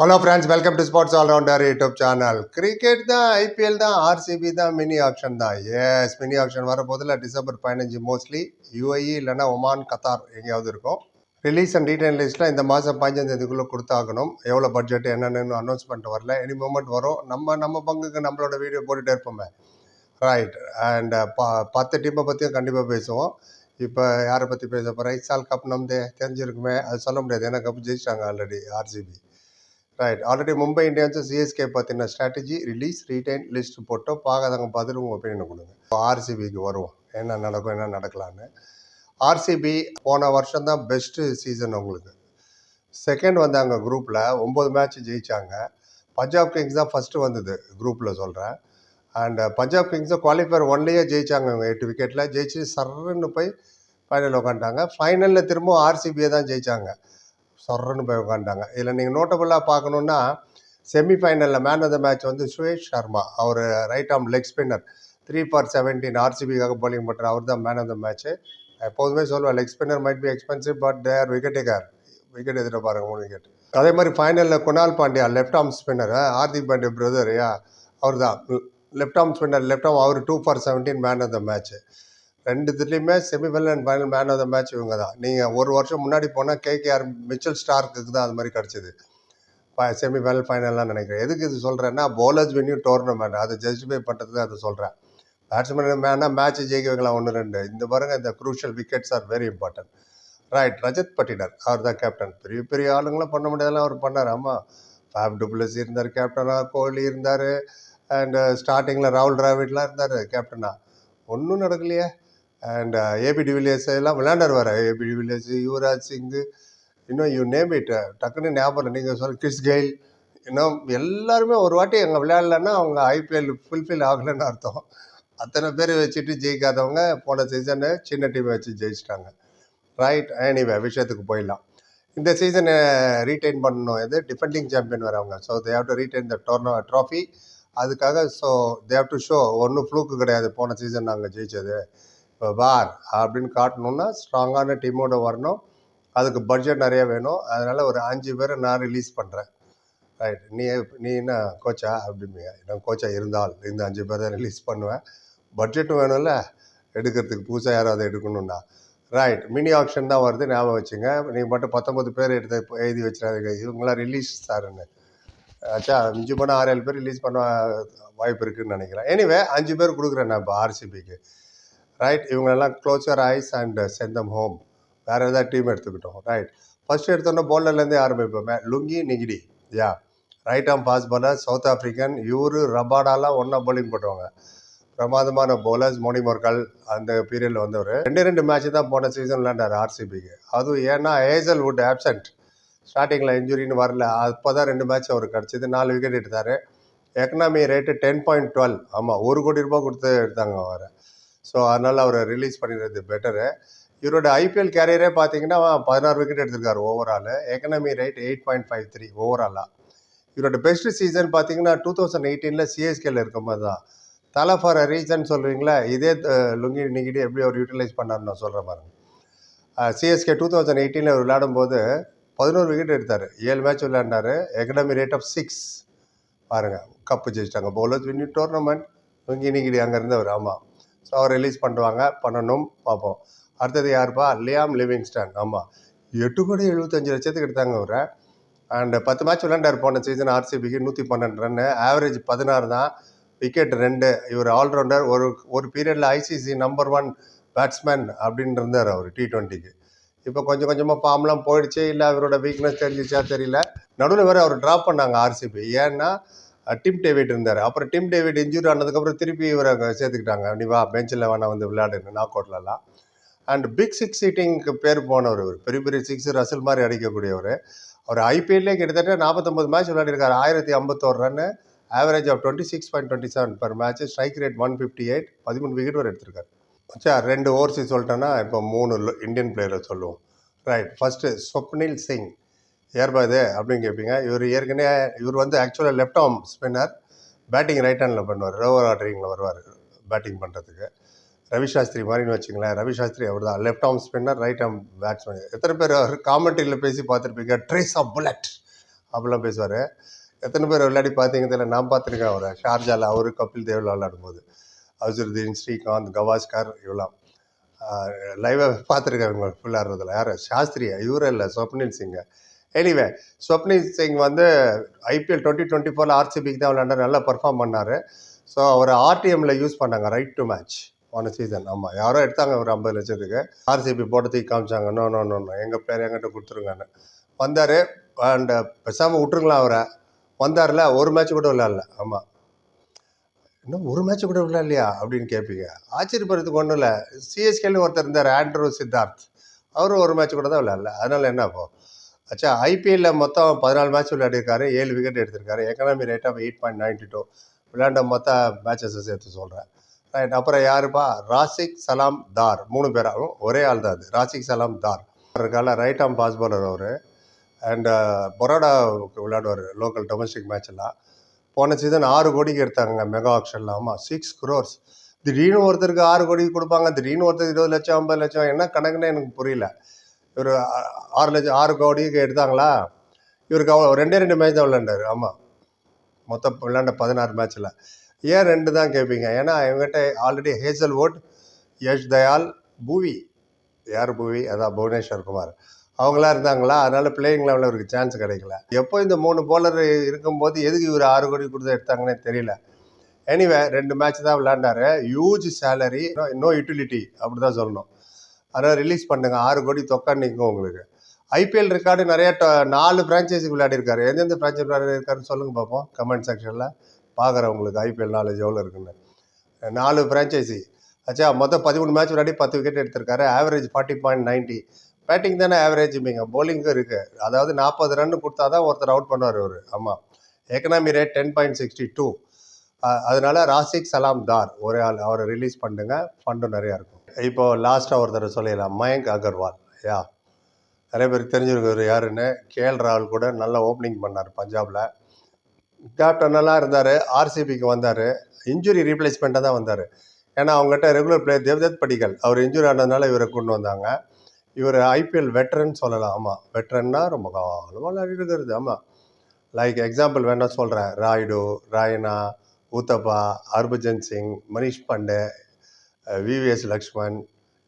Hello friends welcome to sports allrounder YouTube channel cricket தான் IPL தான் RCB தான் mini option தான். Yes mini auction வர போதில் டிசம்பர் பதினஞ்சு மோஸ்ட்லி யூஏஇ இல்லைன்னா ஒமான் கத்தார் எங்கேயாவது இருக்கும். ரிலீஸ் அண்ட் ரீட்டைன் லிஸ்ட்டில் இந்த மாதம் பதினஞ்சாம் தேதிக்குள்ளே கொடுத்தாகணும். எவ்வளோ பட்ஜெட் என்னென்னு அனௌன்ஸ்மெண்ட் வரல. எனி மூமெண்ட் வரும். நம்ம நம்ம பங்குக்கு நம்மளோட வீடியோ போட்டுகிட்டே இருப்போமே. ரைட் அண்ட் uh, ப பத்து டீமை பற்றியும் கண்டிப்பாக பேசுவோம். இப்போ யாரை பற்றி பேச போகிறேன் ஐசால் கப் நம்மதே தெரிஞ்சிருக்குமே. அது சொல்ல முடியாது. ஏன்னா கப் ஜெயிச்சிட்டாங்க already RCB right already Mumbai Indians CSK பற்றின ஸ்ட்ராட்டஜி ரிலீஸ் ரீடைன் லிஸ்ட் போட்டோ பார்க்காதவங்க பார்த்துட்டு உங்கள் ஒப்பீனியன் கொடுங்க. ஆர்சிபிக்கு வருவோம். என்ன நடக்கும் என்ன நடக்கலான்னு ஆர்சிபி போன வருஷம் தான் பெஸ்ட்டு சீசன் உங்களுக்கு. செகண்ட் வந்தாங்க குரூப்பில் ஒம்பது மேட்ச் ஜெயிச்சாங்க. பஞ்சாப் கிங்ஸ் தான் ஃபஸ்ட்டு வந்தது குரூப்பில் சொல்கிறேன் அண்ட் பஞ்சாப் கிங்ஸை குவாலிஃபயர் ஒன்லேயே ஜெயிச்சாங்க இவங்க எட்டு விக்கெட்டில் ஜெயிச்சு சர்ன்னு போய் ஃபைனல் உட்காந்துட்டாங்க ஃபைனலில் திரும்பவும் ஆர்சிபியை தான் ஜெயித்தாங்க சொர்றன்னு போய் உட்காந்துட்டாங்க இதில் நீங்கள் நோட்டபுளாக பார்க்கணுன்னா செமிஃபைனலில் மேன் ஆஃப் த மேட்ச் வந்து சுரேஷ் சர்மா அவர் right arm leg spinner three for seventeen ஆர்சிபிக்காக bowling பண்ணுற அவர் தான் மேன் ஆஃப் த மேட்ச்சு எப்போதுமே சொல்லுவேன் leg spinner might be expensive but their wicket taker wicket எதிர பாருங்க மூணு விக்கெட் அதே மாதிரி ஃபைனலில் Krunal Pandya left arm spinner Hardik Pandya brother yeah அவர் தான் left arm spinner left arm our two for seventeen man of the match ரெண்டு இதுலேயுமே semifinal and final man of the match இவங்க தான் நீங்கள் ஒரு வருஷம் முன்னாடி போனால் கேகேஆர் மிச்சல் ஸ்டார்க்கு தான் அது மாதிரி கிடச்சிது. செமிஃபைனல் ஃபைனல்லாம் நினைக்கிறேன். எதுக்கு இது சொல்கிறேன்னா போலர்ஸ் வென்யூ டோர்னமெண்ட் அதை ஜஸ்டிஃபை பண்ணுறதுக்கு அதை சொல்கிறேன் பேட்ஸ்மேன் மேனா மேட்ச் ஜெயிக்க வைக்கலாம் ஒன்று ரெண்டு. இந்த பாருங்க இந்த crucial wickets are very important right Rajat Patidar அவர் தான் கேப்டன் பெரிய பெரிய ஆளுங்களாம் பண்ண முடியாதெல்லாம் அவர் பண்ணார். ஆமாம் ஃபேப் டுப்ளஸ் இருந்தார் கேப்டனாக கோஹ்லி இருந்தார் அண்டு ஸ்டார்டிங்கில் ராகுல் டிராவிட்லாம் இருந்தார் கேப்டனாக ஒன்றும் நடக்கலையே. அண்ட் ஏபி டிவிலியர்ஸ் எல்லாம் விளையாண்டார் வர ஏபி டிவிலியர்ஸ் யுவராஜ் சிங்கு இன்னும் யூ நேம் இட் டக்குன்னு ஞாபகம் நீங்கள் சொல்ல கிறிஸ் கெயில் இன்னும் எல்லாருமே ஒரு வாட்டி அங்கே விளையாடலன்னா அவங்க ஐபிஎல் ஃபுல்ஃபில் ஆகலைன்னு அர்த்தம். அத்தனை பேர் வச்சுட்டு ஜெயிக்காதவங்க போன சீசனு சின்ன டீமை வச்சு ஜெயிச்சிட்டாங்க. ரைட் எனிவே விஷயத்துக்கு போயிடலாம். இந்த சீசனை ரீட்டைன் பண்ணணும். இது டிஃபெண்டிங் சாம்பியன் வரவங்க so they have to retain the டோர்னா trophy அதுக்காக so they have to show ஒன்றும் ஃப்ளூக்கு கிடையாது. போன சீசன் நாங்கள் ஜெயிச்சது. வார் அப்படின்னு காட்டணுன்னா ஸ்ட்ராங்கான டீமோட வரணும். அதுக்கு பட்ஜெட் நிறைய வேணும். அதனால் ஒரு அஞ்சு பேரை நான் ரிலீஸ் பண்ணுறேன் ரைட் நீ நீ என்ன கோச்சா அப்படிம்பீங்க நான் கோச்சா இருந்தால் இந்த அஞ்சு பேர் தான் ரிலீஸ் பண்ணுவேன். பட்ஜெட்டும் வேணும்ல? எடுக்கிறதுக்கு புதுசாக யாராவது எடுக்கணும்னா. ரைட் மினி ஆப்ஷன் தான் வருது. ஞாபகம் வச்சுங்க. நீங்கள் மட்டும் பத்தொம்பது பேர் எடுத்து எழுதி வச்சிடாதீங்க இவங்களாம் ரிலீஸ் சாருன்னு ஆச்சா அஞ்சு பண்ண ஆறு ஏழு பேர் ரிலீஸ் பண்ண வாய்ப்பு இருக்குதுன்னு நினைக்கிறேன். எனிவே அஞ்சு பேர் கொடுக்குறேன் நான் இப்போ ஆர்சிபிக்கு ரைட் இவங்களெல்லாம் closer eyes and send them home வேறு ஏதாவது டீம் எடுத்துக்கிட்டோம். ரைட் ஃபஸ்ட்டு எடுத்தோன்னா பவுலர்லேருந்தே ஆரம்பிப்போமே. Lungi Ngidi. Yeah right arm pace bowler South African இவரு ரபாடாலாம் ஒன்றா பவுலிங் போட்டவங்க பிரமாதமான பவுலர்ஸ் மோனிமோர்கள் அந்த பீரியடில் வந்தவர். ரெண்டு ரெண்டு மேட்ச் தான் போன சீசன் விளையாண்டார் ஆர்சிபிக்கு அதுவும் ஏன்னா ஏசல் வுட் ஆப்சண்ட் ஸ்டார்டிங்கில் இன்ஜுரின்னு வரல. அப்போ தான் ரெண்டு மேட்ச் அவருக்கு கிடச்சிது. நாலு விக்கெட் எடுத்தார். Economy rate ten point twelve ஆமாம் ஒரு கோடி ரூபாய் கொடுத்து எடுத்தாங்க அவரை. ஸோ அதனால் அவரை ரிலீஸ் பண்ணிடுறது பெட்டரு இவரோட ஐபிஎல் கேரியரே பார்த்தீங்கன்னா பதினாறு விக்கெட் எடுத்திருக்காரு overall economy rate eight point five three ஓவராலாக இவரோட பெஸ்ட் சீசன் பார்த்தீங்கன்னா டூ தௌசண்ட் எயிட்டீனில் சிஎஸ்கேல இருக்கும்போது தான். தலை ஃபார் ரீசன் சொல்கிறீங்களா இதே லுங்கி நிகிடி எப்படி அவர் யூட்டிலைஸ் பண்ணார்னு நான் சொல்கிறேன் பாருங்க. சிஎஸ்கே டூ தௌசண்ட் எயிட்டீனில் அவர் விளையாடும்போது பதினோரு விக்கெட் எடுத்தார். ஏழு மேட்ச் விளையாண்டாரு. எக்கனமி ரேட் ஆஃப் சிக்ஸ் பாருங்கள் கப்பு ஜெயிச்சிட்டாங்க. Bowlers win tournament Lungi Ngidi அங்கேருந்து அவர் ஆமாம் ஸோ அவர் ரிலீஸ் பண்ணுவாங்க பண்ணணும். பார்ப்போம். அடுத்தது யாருப்பா? Liam Livingstone. ஆமாம் எட்டு கோடி எழுபத்தஞ்சு லட்சத்துக்கு எடுத்தாங்க அவரை. அண்ட் பத்து மேட்ச் விளையாண்டார் போன சீசன் ஆர்சிபிக்கு நூற்றி பன்னெண்டு ரன்னு ஆவரேஜ் பதினாறு தான். விக்கெட் ரெண்டு. இவர் ஆல்ரவுண்டர் ஒரு ஒரு பீரியடில் ஐசிசி நம்பர் ஒன் பேட்ஸ்மேன் அப்படின்னு இருந்தார் அவர் டி டுவெண்ட்டிக்கு இப்போ கொஞ்சம் கொஞ்சமாக ஃபார்ம்லாம் போயிடுச்சு. இல்லை அவரோட வீக்னஸ் தெரிஞ்சிச்சா தெரியல. நடுவில் வேறு அவர் ட்ராப் பண்ணாங்க ஆர்சிபி ஏன்னா டிம் டேவிட் இருந்தார். அப்புறம் டிம் டேவிட் இன்ஜூரி ஆனதுக்கப்புறம் திருப்பி இவரை சேர்த்துக்கிட்டாங்க. நீ வா பெஞ்சில் வேணா வந்து விளையாடுன்னு நாக் அவுட்லலாம் அண்ட் பிக் சிக்ஸ் சீட்டிங்க்கு பேர் போனவர் இவர். பெரிய பெரிய சிக்ஸ் ரசல் மாதிரி அடிக்கக்கூடியவர். அவர் ஐபிஎல்லே கிட்டத்தட்ட நாற்பத்தொம்பது மேட்ச் விளையாடிருக்காரு. ஆயிரத்தி ஐம்பத்தோரு run average of twenty six point twenty seven per match strike rate one fifty eight பதிமூணு விக்கெட் வரை எடுத்திருக்காரு. சார் ரெண்டு ஓவர்ஸி சொல்லிட்டேன்னா இப்போ மூணு இந்தியன் பிளேயரை சொல்லுவோம். ரைட் ஃபஸ்ட்டு ஸ்வப்னில் சிங் ஏர்பாது அப்படின்னு கேட்பீங்க இவர் ஏற்கனவே இவர் வந்து ஆக்சுவலாக left arm spinner batting right handle பண்ணுவார். ரோவர் ஆர்டரிங்கில் வருவார் பேட்டிங் பண்ணுறதுக்கு ரவி சாஸ்திரி மாதிரின்னு வச்சுங்களேன் ரவி சாஸ்திரி அவர் தான் left arm spinner right arm batsman எத்தனை பேர் அவர் காமெண்ட்ரியில் பேசி பார்த்துருப்பீங்க? ட்ரேஸ் ஆஃப் புல்லட் அப்படிலாம் பேசுவார். எத்தனை பேர் விளையாடி பார்த்தீங்க தெரியல. நான் பார்த்துருக்கேன் அவரை. ஷார்ஜாவில் அவரு கபில் தேவில் விளையாடும் போது அசுருதீன் ஸ்ரீகாந்த் கவாஸ்கர் இவெல்லாம். லைவாக பார்த்துருக்கேன் இவங்க விளையாடுறதுல. யார்? சாஸ்திரியா? இவரே இல்லை சொப்னில் சிங்க. எனிவே ஸ்வப்னில் சிங் வந்து ஐபிஎல் டுவெண்ட்டி டுவெண்ட்டி ஃபோரில் ஆர்சிபிக்கு தான் விளையாண்டார். நல்லா பர்ஃபார்ம் பண்ணார். ஸோ அவர் ஆர்டிஎம்ல யூஸ் பண்ணாங்க. ரைட் டு மேட்ச் போன சீசன் ஆமாம் யாரோ எடுத்தாங்க ஒரு ஐம்பது லட்சத்துக்கு. ஆர்சிபி போட்டதுக்கு காமிச்சாங்க. நோ நோ நோ எங்கள் பேர் எங்கிட்ட கொடுத்துருங்கன்னு. வந்தார். அண்ட் பெசாமல் விட்டுருங்களா அவரை. வந்தார்ல ஒரு மேட்ச் கூட விளையாடல. ஆமாம் இன்னும் ஒரு மேட்ச் கூட விளையாடலையா அப்படின்னு கேட்பீங்க ஆச்சரியப்படுறதுக்கு ஒன்றும் இல்லை. சிஎஸ்கேல ஒருத்தர் இருந்தார் ஆண்ட்ரூ சித்தார்த் அவரும் ஒரு மேட்ச் கூட தான் விளையாடல. அதனால் என்ன ஆகும் அச்சா ஐபிஎல்ல மொத்தம் பதினாலு மேட்ச் விளையாடிருக்காரு ஏழு விக்கெட் எடுத்திருக்காரு. Economy rate of eight point ninety two விளையாண்ட மொத்த மேட்சஸை சேர்த்து சொல்கிறேன் ரைட் அப்புறம் யாருப்பா? ராசிக் சலாம் தார். மூணு பேராகும் ஒரே ஆள் தான் அது. ராசிக் சலாம் தார். இருக்கால ரைட் ஆம் பாஸ் பவுலர் அவர். அண்டு பரோடாவுக்கு விளையாடுவார் லோக்கல் டொமஸ்டிக் மேட்ச் எல்லாம். போன சீசன் ஆறு கோடிக்கு எடுத்தாங்க மெகா ஆக்ஷன் ஆமாம் சிக்ஸ் க்ரோர்ஸ் திடீர்னு ஒருத்தருக்கு ஆறு கோடிக்கு கொடுப்பாங்க திடீர்னு ஒருத்தருக்கு இருபது லட்சம் ஐம்பது லட்சம் என்ன கணக்குன்னு எனக்கு புரியல. இவர் ஆறு லட்சம் ஆறு கோடிக்கு எடுத்தாங்களா? இவருக்கு அவ்வளோ ரெண்டே ரெண்டு மேட்ச் தான் விளையாண்டாரு. ஆமாம் மொத்தம் விளையாண்ட பதினாறு மேட்ச்சில் ஏன் ரெண்டு தான் கேட்பீங்க ஏன்னா இவங்ககிட்ட already Hazel Hazlewood Yash Dayal Bhuvi யார் பூவி அதான் புவனேஸ்வர் குமார். அவங்களாம் இருந்தாங்களா? அதனால் பிளேயிங் லெவலில் இவருக்கு சான்ஸ் கிடைக்கல. எப்போ இந்த மூணு போலர் இருக்கும்போது எதுக்கு இவர் ஆறு கோடி கொடுத்து எடுத்தாங்கன்னே தெரியல. எனிவே ரெண்டு மேட்ச் தான் விளையாண்டாரு. ஹியூஜ் சேலரி நோ யூட்டிலிட்டி அப்படி தான் சொல்லணும். அதை ரிலீஸ் பண்ணுங்கள் ஆறு கோடி தொக்கா நிற்கும் உங்களுக்கு. ஐபிஎல் ரெக்கார்டு நிறையா ட- நாலு ஃப்ரான்ச்சைஸி விளையாடிருக்காரு. எந்தெந்த ஃப்ரான்ச்சைஸ் விளையாடிருக்காருன்னு சொல்லுங்கள் பார்ப்போம் கமெண்ட் செக்ஷனில் பார்க்குறேன் உங்களுக்கு ஐபிஎல் நாலேஜ் எவ்வளோ இருக்குன்னு. நாலு ஃப்ரான்ச்சைசி ஆச்சா மொத்தம் பதிமூணு மேட்ச் விளையாடி பத்து விக்கெட் எடுத்திருக்காரு. Average forty point ninety batting தானே ஆவரேஜ் மீங்க போலிங்கும் இருக்குது அதாவது நாற்பது ரன் கொடுத்தா தான் ஒருத்தர் அவுட் பண்ணுவார் அவர். ஆமாம் economy rate ten point sixty two அதனால ராசிக் சலாம் தார் ஒரே ஆள். அவரை ரிலீஸ் பண்ணுங்க. ஃபண்டும் நிறையா இருக்கும். இப்போது லாஸ்ட்டாக ஒருத்தர் சொல்லிடலாம் மயங்க் அகர்வால். யா நிறைய பேருக்கு தெரிஞ்சிருக்காரு யாருன்னு. கேஎல் ராகுல் கூட நல்லா ஓப்பனிங் பண்ணார் பஞ்சாபில். கேப்டனெல்லாம் இருந்தார் ஆர்சிபிக்கு வந்தார். இன்ஜுரி ரீப்ளேஸ்மெண்ட்டாக தான் வந்தார். ஏன்னா அவங்ககிட்ட ரெகுலர் பிளேயர் தேவ்தத் படிக்கல் அவர் இன்ஜுரி ஆனதுனால இவரை கொண்டு வந்தாங்க. இவர் ஐபிஎல் வெட்டரன் சொல்லலாம். ஆமாம் வெட்டரன்னா ரொம்ப காலமாக இருக்கிறது. ஆமாம் லைக் எக்ஸாம்பிள் வேணால் சொல்கிறேன் ராய்டு ராயனா ஊத்தப்பா ஹர்பஜன் சிங் மனிஷ் பாண்டே விவிஎஸ் லக்ஷ்மண்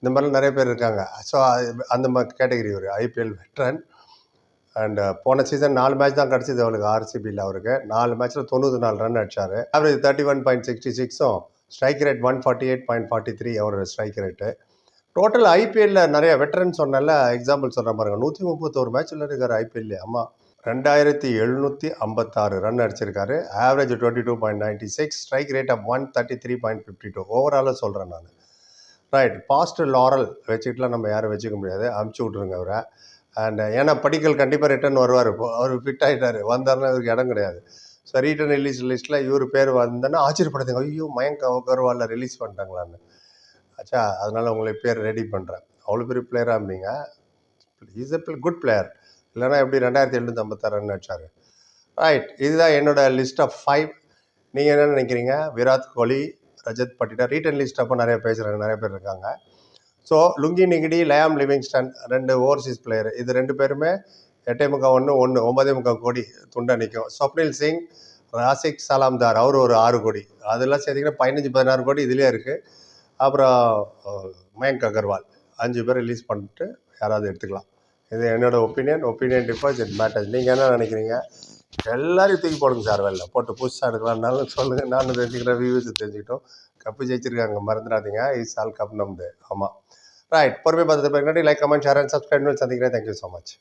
இந்த மாதிரிலாம் நிறைய பேர் இருக்காங்க. ஸோ அந்த மாதிரி கேட்டகரி ஒரு ஐபிஎல் வெட்ரன் அண்ட் போன சீசன் நாலு மேட்ச் தான் கிடச்சிது அவளுக்கு ஆர்சிபியில் அவருக்கு. நாலு மேட்ச்சில் தொண்ணூற்றி நாலு ரன் அடிச்சார். Average thirty one point sixty சிக்ஸும் strike rate one forty eight point forty three அவரோட ஸ்ட்ரைக் ரேட்டு டோட்டல் ஐபிஎல்ல நிறைய வெட்டரன் சொன்னால எக்ஸாம்பிள் சொல்கிற பாருங்க. நூற்றி முப்பத்தோரு மேட்ச்சில் இருக்கார் ஐபிஎல்லே ஆமாம் ரெண்டாயிரத்தி எழுநூற்றி ஐம்பத்தாறு ரன் அடிச்சிருக்காரு. Average twenty two point ninety six strike rate of one thirty three point fifty two ஓவராலாக சொல்கிறேன் நான். ரைட் பாஸ்ட் லாரல் வச்சுக்கிட்டுலாம் நம்ம யாரும் வச்சுக்க முடியாது. அமுச்சு விட்ருங்க அவரை. அண்ட் ஏன்னா படிக்கல் கண்டிப்பாக ரிட்டர்ன் வருவார். அவர் ஃபிட் ஆகிட்டார் வந்தார்னா இவருக்கு இடம் கிடையாது. ஸோ ரீட்டர்ன் ரிலீஸ் லிஸ்ட்டில் இவர் பேர் வந்தோன்னா ஆச்சரியப்படுதுங்க ஐயோ மயங்க் அகர்வாலில் ரிலீஸ் பண்ணிட்டாங்களான்னு. ஆச்சா அதனால் உங்களை பேர் ரெடி பண்ணுறேன் அவ்வளோ பெரிய பிளேயராக இருந்தீங்க. இஸ் எ குட் பிளேயர் இல்லைன்னா எப்படி ரெண்டாயிரத்தி எழுநூற்றி ஐம்பத்தாறு ரன் ரைட் இதுதான் என்னோட லிஸ்ட் ஆஃப் ஃபைவ் நீங்கள் என்ன நினைக்கிறீங்க? விராட் கோலி ரஜத் பட்டிடா ரீட்டன் லிஸ்ட் அப்போ நிறைய பேசுகிறாங்க நிறைய பேர் இருக்காங்க. So Lungi Ngidi Liam Livingstone ரெண்டு ஓவர்சீஸ் பிளேயர் இது ரெண்டு பேருமே எட்டே முக்கால் ஒன்று ஒன்று ஒன்பதே முக்கா கோடி துண்டை நிற்கும் ஸ்வப்னில் சிங் ராசிக் சலாம்தார் அவர் ஒரு ஆறு கோடி. அதெல்லாம் சேர்த்திங்கன்னா பதினஞ்சு பதினாறு கோடி இதுலேயே இருக்குது அப்புறம் மயங்க் அகர்வால். அஞ்சு பேர் ரிலீஸ் பண்ணிட்டு யாராவது எடுத்துக்கலாம். இது என்னோட ஒப்பீனியன் ஒப்பீனியன் டிபாசிட் இட் மேட்டர்ஸ் நீங்கள் என்ன நினைக்கிறீங்க? எல்லாரையும் தூக்கி போடுங்க சார் வெளில. போட்டு புதுசாக எடுக்கலாம்னாலும் சொல்லுங்கள் நானும் தெரிஞ்சுக்கிறேன். வியூஸ் தெரிஞ்சுக்கிட்டோம். கப்பு ஜெயிச்சிருக்காங்க. மறந்துடாதீங்க. இஸ் ஆல் கப் நம்பு ஆமாம் ரைட் பொறுமை பார்த்துட்டு பின்னாடி like comment share and subscribe சந்திக்கிறேன். Thank you so much